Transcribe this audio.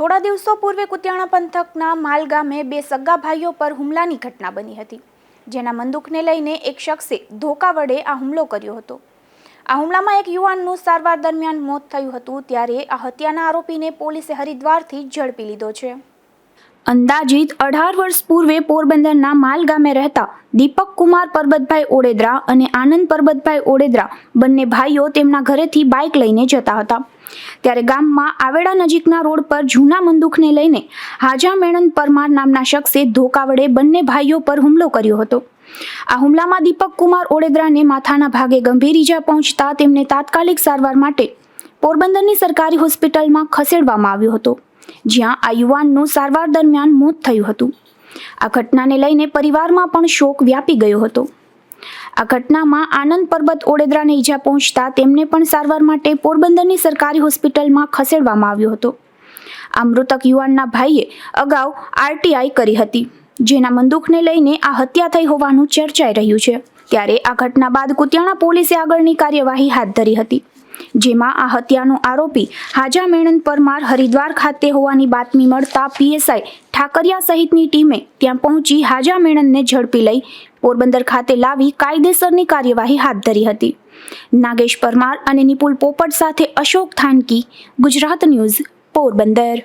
થોડા દિવસો પૂર્વે કુતિયાણા પંથકના માલ ગામે બે સગા ભાઈઓ પર હુમલાની ઘટના બની હતી. જેના બંદૂકને લઈને એક શખ્સે ધોકા વડે આ હુમલો કર્યો હતો. આ હુમલામાં એક યુવાનનું સારવાર દરમિયાન મોત થયું હતું, ત્યારે આ હત્યાના આરોપીને પોલીસે હરિદ્વારથી ઝડપી લીધો છે. અંદાજિત અઢાર વર્ષ પૂર્વે પોરબંદરના માલ ગામે રહેતા દીપક કુમાર પરબતભાઈ ઓડેદરા અને આનંદ પરબતભાઈ ઓડેદરા બંને ભાઈઓ તેમના ઘરેથી બાઇક લઈને જતા હતા. ત્યારે ગામમાં આવેડા નજીકના રોડ પર જૂના બંદૂકને લઈને હાજા મેણન પરમાર નામના શખ્સે ધોકા વડે બંને ભાઈઓ પર હુમલો કર્યો હતો. આ હુમલામાં દીપક કુમાર ઓડેદરાને માથાના ભાગે ગંભીર ઈજા પહોંચતા તેમને તાત્કાલિક સારવાર માટે પોરબંદરની સરકારી હોસ્પિટલમાં ખસેડવામાં આવ્યો હતો. જ્યાં આ યુવાનનું સારવાર દરમિયાન મોત થયું હતું. આ ઘટનાને લઈને પરિવારમાં પણ શોક વ્યાપી ગયો હતો. આ ઘટનામાં આનંદ પર્વત ઓડેદરાને ઈજા પહોંચતા તેમને પણ સારવાર માટે પોરબંદરની સરકારી હોસ્પિટલમાં ખસેડવામાં આવ્યો હતો. આ મૃતક યુવાનના ભાઈએ અગાઉ આરટીઆઈ કરી હતી, જેના બંદૂકને લઈને આ હત્યા થઈ હોવાનું ચર્ચાઈ રહ્યું છે. ત્યારે આ ઘટના બાદ કુતિયાણા પોલીસે આગળની કાર્યવાહી હાથ ધરી હતી. જેમાં આ હત્યાનો આરોપી હાજા મેણન પરમાર હરિદ્વાર ખાતે હોવાની બાતમી મળતા પીએસઆઈ ઠાકરિયા સહિતની ટીમે ત્યાં પહોંચી હાજા મેણનને ઝડપી લઈ પોરબંદર ખાતે લાવી કાયદેસરની કાર્યવાહી હાથ ધરી હતી. નાગેશ પરમાર અને નિપુલ પોપટ સાથે અશોક થાનકી, ગુજરાત ન્યૂઝ, પોરબંદર.